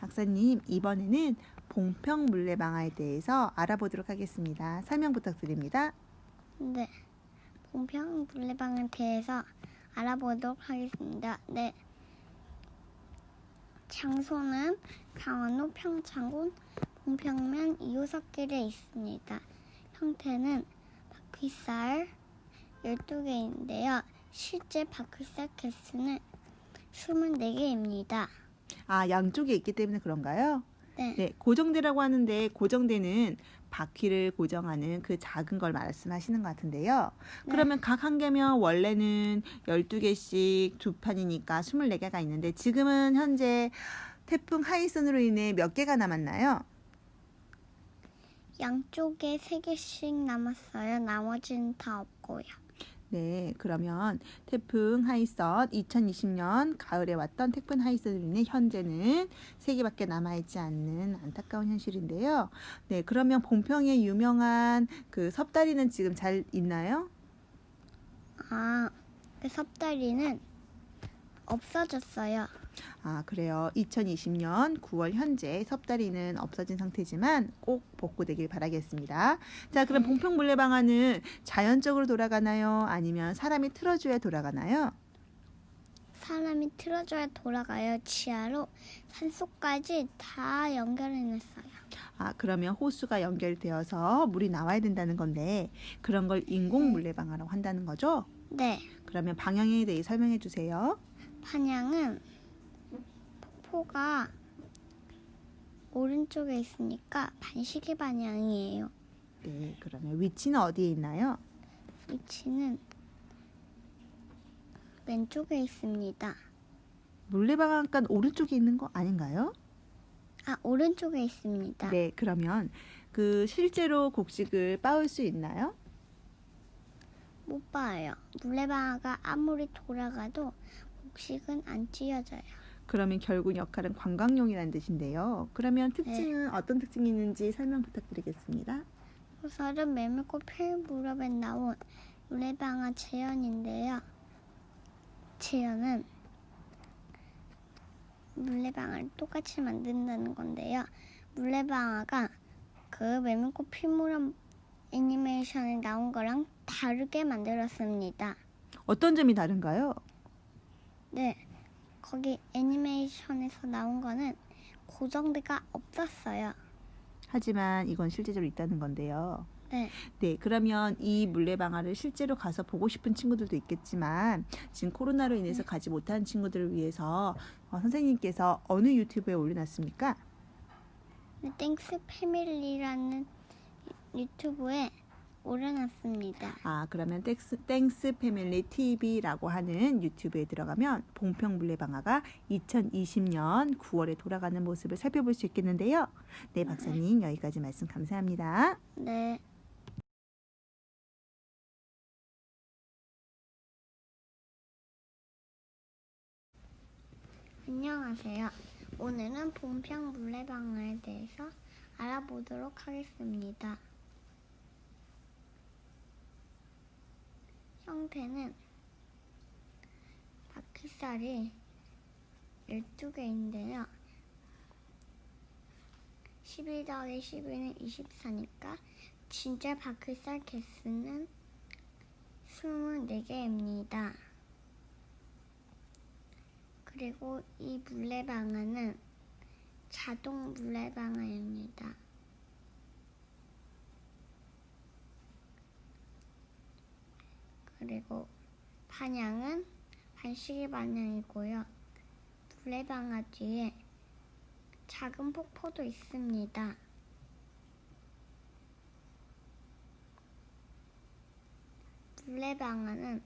박사님, 이번에는 봉평 물레방아에 대해서 알아보도록 하겠습니다. 설명 부탁드립니다. 네. 봉평 물레방에 대해서 알아보도록 하겠습니다. 네. 장소는 강원도 평창군 봉평면 2호석길에 있습니다. 형태는 바퀴살 12개인데요. 실제 바퀴살 개수는 24개입니다. 아, 양쪽에 있기 때문에 그런가요? 네. 네, 고정대라고 하는데 고정대는 바퀴를 고정하는 그 작은 걸 말씀하시는 것 같은데요. 네. 그러면 각 한 개면 원래는 12개씩 두 판이니까 24개가 있는데 지금은 현재 태풍 하이슨으로 인해 몇 개가 남았나요? 양쪽에 3개씩 남았어요. 나머지는 다 없고요. 네, 그러면 태풍 하이선 2020년 가을에 왔던 태풍 인해 현재는 세 개밖에 남아있지 않는 안타까운 현실인데요. 네, 그러면 봉평에 유명한 그 섭다리는 지금 잘 있나요? 아, 그 섭다리는 없어졌어요. 아, 그래요. 2020년 9월 현재 섭다리는 없어진 상태지만 꼭 복구되길 바라겠습니다. 자, 그럼 네. 봉평 물레방아는 자연적으로 돌아가나요? 아니면 사람이 틀어줘야 돌아가나요? 사람이 틀어줘야 돌아가요. 지하로 산속까지 다 연결해냈어요. 아, 그러면 호수가 연결되어서 물이 나와야 된다는 건데 그런 걸 인공 물레방아라고 한다는 거죠? 네, 그러면 방향에 대해 설명해 주세요. 반향은 폭 포가 오른쪽에 있으니까 반시계 반향이에요. 네, 그러면 위치는 어디에 있나요? 위치는 왼쪽에 있습니다. 물레방아가 오른쪽에 있는 거 아닌가요? 아, 오른쪽에 있습니다. 네, 그러면 그 실제로 곡식을 빻을 수 있나요? 못 봐요. 물레방아가 아무리 돌아가도 곡식은 안 찢어져요. 그러면 결국 역할은 관광용이라는 뜻인데요. 그러면 특징은 네. 어떤 특징이 있는지 설명 부탁드리겠습니다. 소설은 메밀꽃 필 무렵에 나온 물레방아 재현인데요. 재현은 물레방아를 똑같이 만든다는 건데요. 물레방아가 그 메밀꽃 필 무렵 애니메이션에 나온 거랑 다르게 만들었습니다. 어떤 점이 다른가요? 네, 거기 애니메이션에서 나온 거는 고정대가 없었어요. 하지만 이건 실제적으로 있다는 건데요. 네, 네, 그러면 이 물레방아를 실제로 가서 보고 싶은 친구들도 있겠지만 지금 코로나로 인해서 가지 못한 친구들을 위해서 어, 선생님께서 어느 유튜브에 올려놨습니까? 네, 땡스 패밀리라는 유튜브에 올려놨습니다. 아, 그러면 땡스, 땡스 패밀리 TV라고 하는 유튜브에 들어가면 봉평 물레방아가 2020년 9월에 돌아가는 모습을 살펴볼 수 있겠는데요. 네, 박사님 여기까지 말씀 감사합니다. 네. 안녕하세요. 오늘은 봉평 물레방아에 대해서 알아보도록 하겠습니다. 형태는 바퀴살이 12개인데요. 12 더하기 12는 24니까 진짜 바퀴살 개수는 24개입니다. 그리고 이 물레방아는 자동 물레방아입니다. 그리고 반향은 반시계 반향이고요. 물레방아 뒤에 작은 폭포도 있습니다. 물레방아는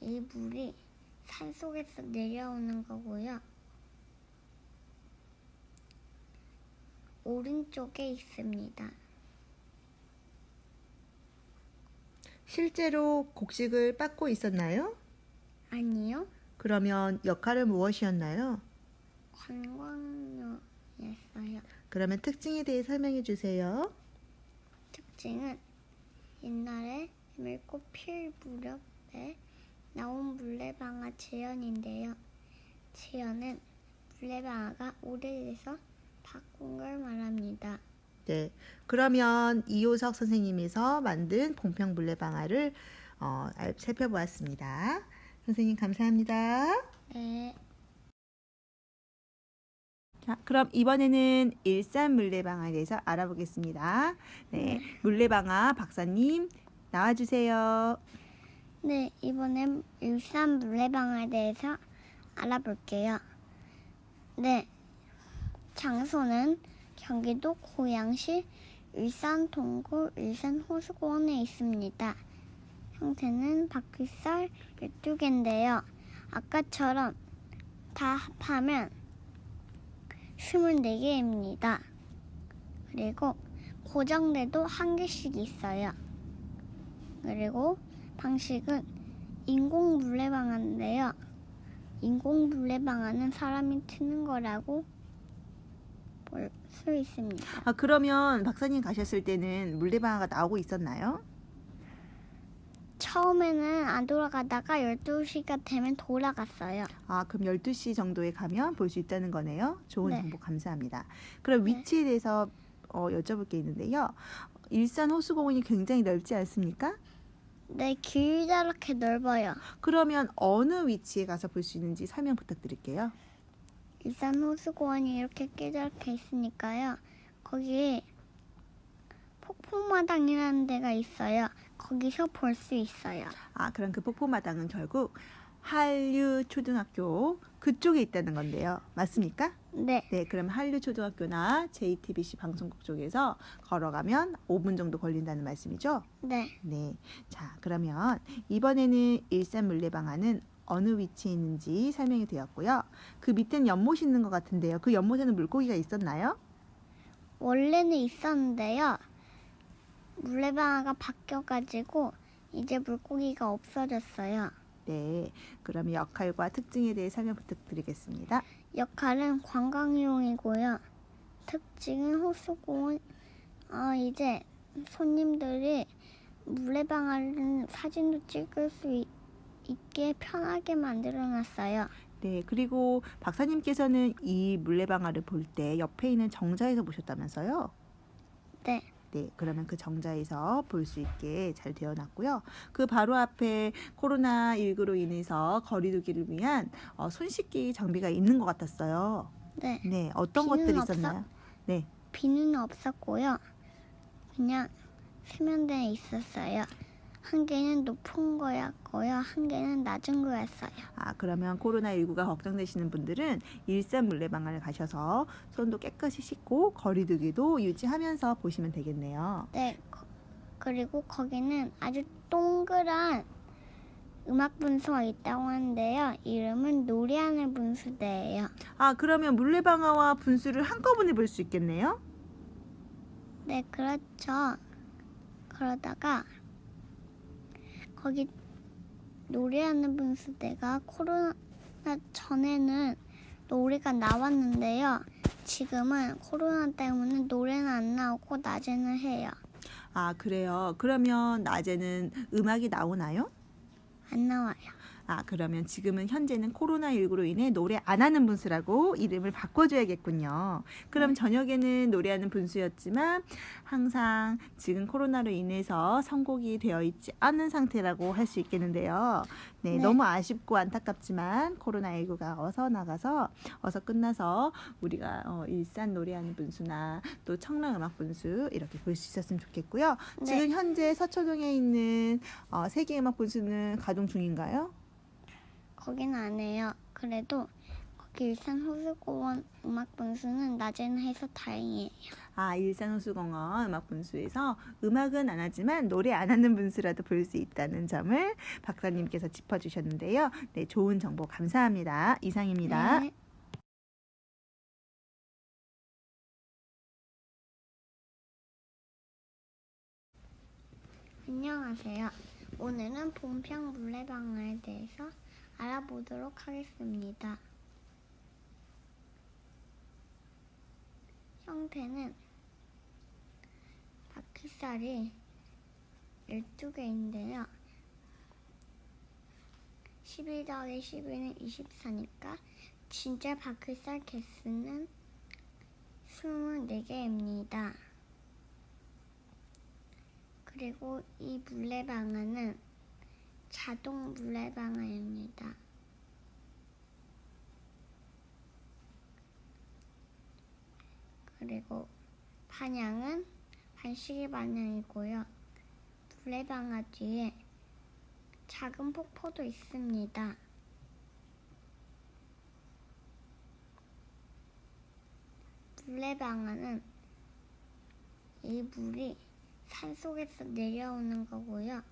이 물이 산 속에서 내려오는 거고요. 오른쪽에 있습니다. 실제로 곡식을 빻고 있었나요? 아니요, 그러면 역할은 무엇이었나요? 관광용이었어요. 그러면 특징에 대해 설명해 주세요. 특징은 옛날에 밀꽃 필 무렵에 나온 물레방아 재현인데요. 재현은 물레방아가 오래돼서 바꾼 걸 말합니다. 네. 그러면 이호석 선생님에서 만든 봉평 물레방아를 어, 알- 살펴보았습니다. 선생님 감사합니다. 네. 자, 그럼 이번에는 일산 물레방아에 대해서 알아보겠습니다. 네, 물레방아 박사님 나와주세요. 네, 이번엔 일산 물레방아에 대해서 알아볼게요. 네, 장소는 경기도 고양시 일산 동구 일산 호수공원에 있습니다. 형태는 바퀴살 12개인데요. 아까처럼 다 합하면 24개입니다. 그리고 고정대도 한 개씩 있어요. 그리고 방식은 인공 물레방아인데요. 인공 물레방아는 사람이 트는 거라고 볼 수 있습니다. 아, 그러면 박사님 가셨을 때는 물레방아가 나오고 있었나요? 처음에는 안 돌아가다가 12시가 되면 돌아갔어요. 아, 그럼 12시 정도에 가면 볼 수 있다는 거네요. 좋은 네. 정보 감사합니다. 그럼 위치에 대해서 어, 여쭤볼 게 있는데요. 일산 호수공원이 굉장히 넓지 않습니까? 네, 길다랗게 넓어요. 그러면 어느 위치에 가서 볼 수 있는지 설명 부탁드릴게요. 일산 호수공원이 이렇게 깨작게 있으니까요. 거기에 폭포마당이라는 데가 있어요. 거기서 볼 수 있어요. 아, 그럼 그 폭포마당은 결국 한류 초등학교 그쪽에 있다는 건데요. 맞습니까? 네, 네, 그럼 한류 초등학교나 JTBC 방송국 쪽에서 걸어가면 5분 정도 걸린다는 말씀이죠? 네. 네. 자, 그러면 이번에는 일산 물레방아는 어느 위치에 있는지 설명이 되었고요. 그 밑에는 연못이 있는 것 같은데요. 그 연못에는 물고기가 있었나요? 원래는 있었는데요. 물레방아가 바뀌어가지고 이제 물고기가 없어졌어요. 네. 그러면 역할과 특징에 대해 설명 부탁드리겠습니다. 역할은 관광용이고요. 특징은 호수공원. 어, 이제 손님들이 물레방아를 사진도 찍을 수 있, 있게 편하게 만들어 놨어요. 네, 그리고 박사님께서는 이 물레방아를 볼 때 옆에 있는 정자에서 보셨다면서요? 네, 네, 그러면 그 정자에서 볼 수 있게 잘 되어 놨고요. 그 바로 앞에 코로나19로 인해서 거리두기를 위한 어, 손 씻기 장비가 있는 것 같았어요. 네. 네, 어떤 비누는 것들이? 있었나요? 네, 비누는 없었고요. 그냥 세면대에 있었어요. 한 개는 높은 거였고요. 한 개는 낮은 거였어요. 아, 그러면 코로나19가 걱정되시는 분들은 일산 물레방아를 가셔서 손도 깨끗이 씻고 거리두기도 유지하면서 보시면 되겠네요. 네. 거- 그리고 거기는 아주 동그란 음악 분수가 있다고 하는데요. 이름은 노래하는 분수대예요. 아, 그러면 물레방아와 분수를 한꺼번에 볼 수 있겠네요? 네, 그렇죠. 그러다가 거기 노래하는 분수대가 코로나 전에는 노래가 나왔는데요. 지금은 코로나 때문에 노래는 안 나오고 낮에는 해요. 아, 그래요. 그러면 낮에는 음악이 나오나요? 안 나와요. 아, 그러면 지금은 현재는 코로나19로 인해 노래 안 하는 분수라고 이름을 바꿔줘야겠군요. 그럼 저녁에는 노래하는 분수였지만 항상 지금 코로나로 인해서 선곡이 되어 있지 않은 상태라고 할 수 있겠는데요. 네, 네. 너무 아쉽고 안타깝지만 코로나19가 어서 나가서 어서 끝나서 우리가 어, 일산 노래하는 분수나 또 청라 음악 분수 이렇게 볼 수 있었으면 좋겠고요. 네. 지금 현재 서초동에 있는 어, 세계 음악 분수는 가동 중인가요? 거기는 안 해요. 그래도 거기 일산 호수공원 음악 분수는 낮에는 해서 다행이에요. 아, 일산호수공원 음악 분수에서 음악은 안 하지만 노래 안 하는 분수라도 볼 수 있다는 점을 박사님께서 짚어주셨는데요. 네, 좋은 정보 감사합니다. 이상입니다. 네. 안녕하세요. 오늘은 본평 물레방아에 대해서 알아보도록 하겠습니다. 형태는 바퀴살이 12개인데요. 11 더하기 12는 24니까 진짜 바퀴살 개수는 24개입니다. 그리고 이 물레방아는 자동 물레방아입니다. 그리고 반향은 반시계 반향이고요. 물레방아 뒤에 작은 폭포도 있습니다. 물레방아는 이 물이 산 속에서 내려오는 거고요.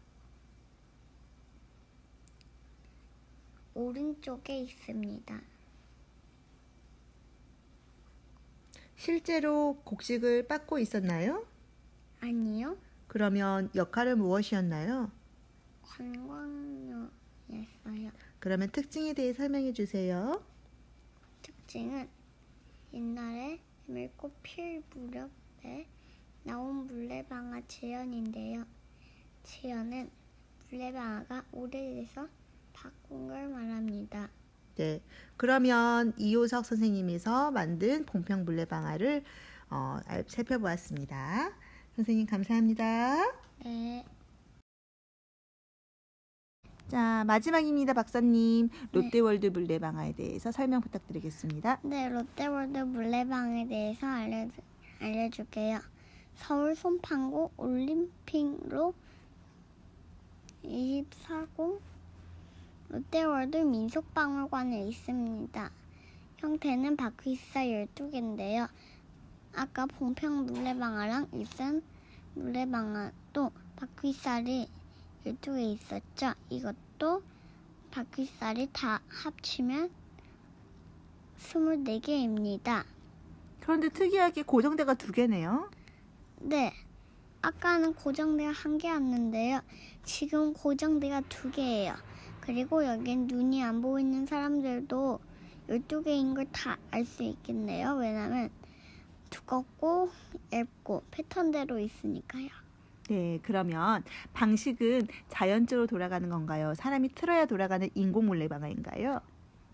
오른쪽에 있습니다. 실제로 곡식을 빻고 있었나요? 아니요, 그러면 역할은 무엇이었나요? 관광용이었어요. 그러면 특징에 대해 설명해 주세요. 특징은 옛날에 맑고 필 무렵에 나온 물레방아 재현인데요. 재현은 물레방아가 오래돼서 바꾼 걸 말합니다. 네. 그러면 이호석 선생님에서 만든 봉평 물레방아를 어, 알- 살펴보았습니다. 선생님 감사합니다. 네, 자, 마지막입니다, 박사님. 롯데월드 물레방아에 대해서 설명 부탁드리겠습니다. 네 롯데월드 물레방아에 대해서 알려 알려줄게요. 서울 손판구 올림픽로 24공 롯데월드 민속박물관에 있습니다. 형태는 바퀴살 12개인데요. 아까 봉평 물레방아랑 일산 물레방아도 바퀴살이 12개 있었죠. 이것도 바퀴살이 다 합치면 24개입니다. 그런데 특이하게 고정대가 두 개네요. 네. 아까는 고정대가 한 개였는데요. 지금 고정대가 두 개예요. 그리고 여긴 눈이 안 보이는 사람들도 12개인 걸 다 알 수 있겠네요. 왜냐면 두껍고 얇고 패턴대로 있으니까요. 네, 그러면 방식은 자연적으로 돌아가는 건가요? 사람이 틀어야 돌아가는 인공 물레방아인가요?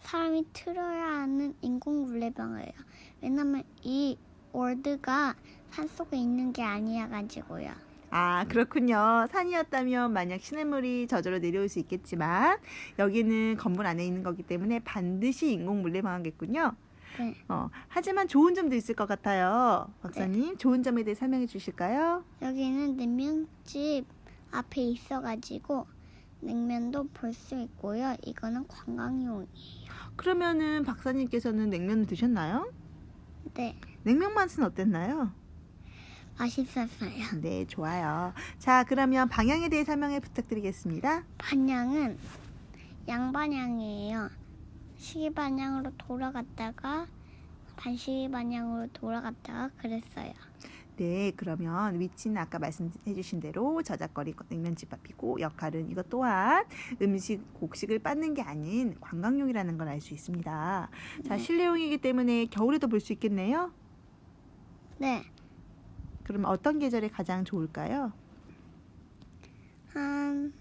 사람이 틀어야 하는 인공 물레방아예요. 왜냐면 이 월드가 산속에 있는 게 아니야 가지고요. 아, 그렇군요. 산이었다면 만약 시냇물이 저절로 내려올 수 있겠지만 여기는 건물 안에 있는 거기 때문에 반드시 인공 물레방아겠군요. 네. 어, 하지만 좋은 점도 있을 것 같아요. 박사님, 좋은 점에 대해 설명해 주실까요? 여기는 냉면집 앞에 있어가지고 냉면도 볼 수 있고요. 이거는 관광용. 그러면은 박사님께서는 냉면을 드셨나요? 네, 냉면 맛은 어땠나요? 맛있었어요. 네, 좋아요. 자, 그러면 방향에 대해 설명해 부탁드리겠습니다. 반향은 양반향이에요. 시계 반향으로 돌아갔다가 반시계 반향으로 돌아갔다가 그랬어요. 네, 그러면 위치는 아까 말씀해 주신 대로 저작거리 냉면집 앞이고 역할은 이것 또한 음식, 곡식을 빻는 게 아닌 관광용이라는 걸 알 수 있습니다. 자, 네. 실내용이기 때문에 겨울에도 볼 수 있겠네요. 네, 그럼 어떤 계절이 가장 좋을까요? 한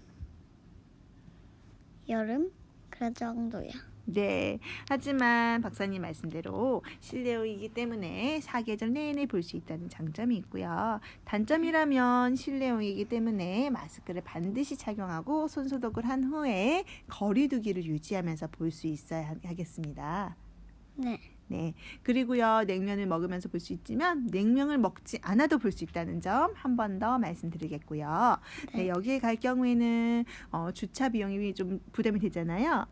여름 그 정도요. 네. 하지만 박사님 말씀대로 실내용이기 때문에 사계절 내내 볼 수 있다는 장점이 있고요. 단점이라면 실내용이기 때문에 마스크를 반드시 착용하고 손 소독을 한 후에 거리두기를 유지하면서 볼 수 있어야 하겠습니다. 네, 네. 그리고요, 냉면을 먹으면서 볼 수 있지만 냉면을 먹지 않아도 볼 수 있다는 점 한 번 더 말씀드리겠고요. 네, 네. 여기에 갈 경우에는 어, 주차 비용이 좀 부담이 되잖아요.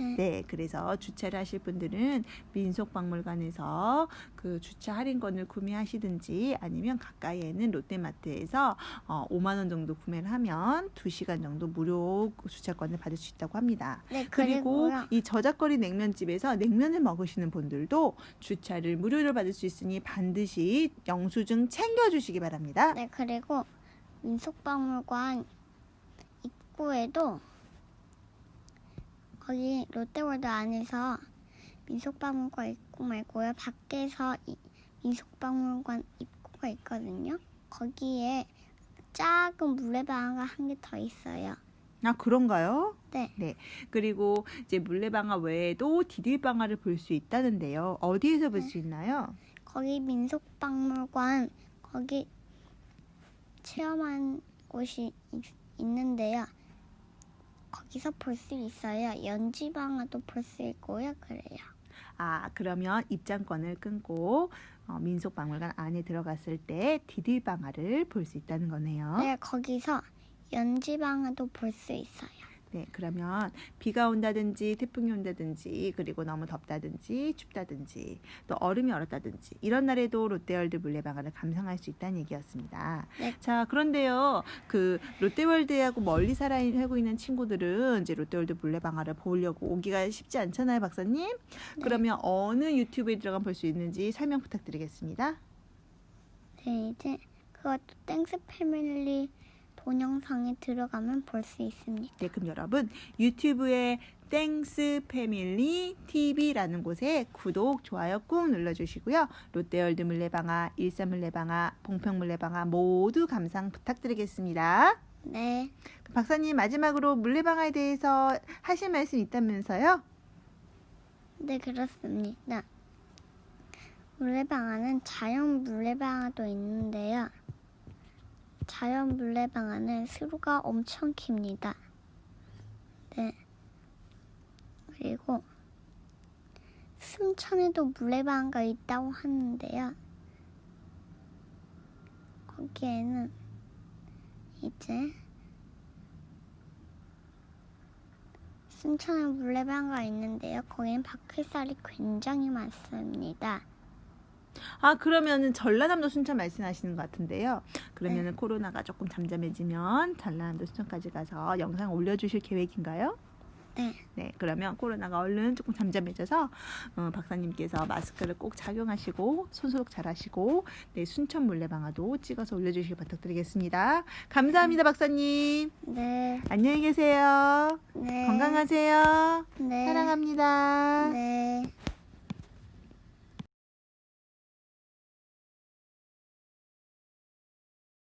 네, 네, 그래서 주차를 하실 분들은 민속박물관에서 그 주차 할인권을 구매하시든지 아니면 가까이에 있는 롯데마트에서 어, 5만 원 정도 구매를 하면 2시간 정도 무료 주차권을 받을 수 있다고 합니다. 네 그리고 그리고요. 이 저작거리 냉면집에서 냉면을 먹으시는 분들도 주차를 무료로 받을 수 있으니 반드시 영수증 챙겨주시기 바랍니다. 네, 그리고 민속박물관 입구에도 거기 롯데월드 안에서 민속박물관 입구 말고요. 밖에서 이 민속박물관 입구가 있거든요. 거기에 작은 물레방아가 한 개 더 있어요. 아, 그런가요? 네. 그리고 이제 물레방아 외에도 디딜방아를 볼 수 있다는데요. 어디에서 볼 네. 수 있나요? 거기 민속박물관 거기 체험한 곳이 있, 있는데요. 거기서 볼 수 있어요. 연지방아도 볼 수 있고요. 그래요. 아, 그러면 입장권을 끊고 어, 민속박물관 안에 들어갔을 때 디딜방아를 볼 수 있다는 거네요. 네, 거기서 연지방아도 볼 수 있어요. 네, 그러면 비가 온다든지 태풍이 온다든지 그리고 너무 덥다든지 춥다든지 또 얼음이 얼었다든지 이런 날에도 롯데월드 물레방아를 감상할 수 있다는 얘기였습니다. 네. 자, 그런데요. 그 롯데월드하고 멀리 살아 살고 있는 친구들은 이제 롯데월드 물레방아를 보려고 오기가 쉽지 않잖아요, 박사님. 그러면 어느 유튜브에 들어가면 볼수 있는지 설명 부탁드리겠습니다. 네, 이제 그것도 땡스 패밀리 동영상에 들어가면 볼 수 있습니다. 네, 그럼 여러분 유튜브에 땡스 패밀리 TV라는 곳에 구독, 좋아요 꾹 눌러주시고요. 롯데월드 물레방아, 일산 물레방아, 봉평 물레방아 모두 감상 부탁드리겠습니다. 네, 박사님 마지막으로 물레방아에 대해서 하실 말씀 있다면서요? 네 그렇습니다. 물레방아는 자연 물레방아도 있는데요. 자연 물레방아는 수루가 엄청 깁니다. 네. 그리고 순천에도 물레방아가 있다고 하는데요. 거기에는 이제 순천에 물레방아가 있는데요. 거기는 바퀴살이 굉장히 많습니다. 아 그러면은 전라남도 순천 말씀하시는 것 같은데요. 그러면은 코로나가 조금 잠잠해지면 전라남도 순천까지 가서 영상 올려주실 계획인가요? 네, 네, 그러면 코로나가 얼른 조금 잠잠해져서 어, 박사님께서 마스크를 꼭 착용하시고 손소독 잘하시고 네, 순천 물레방아도 찍어서 올려주시기 부탁드리겠습니다. 감사합니다, 박사님. 네, 안녕히 계세요. 네. 건강하세요. 네. 사랑합니다. 네.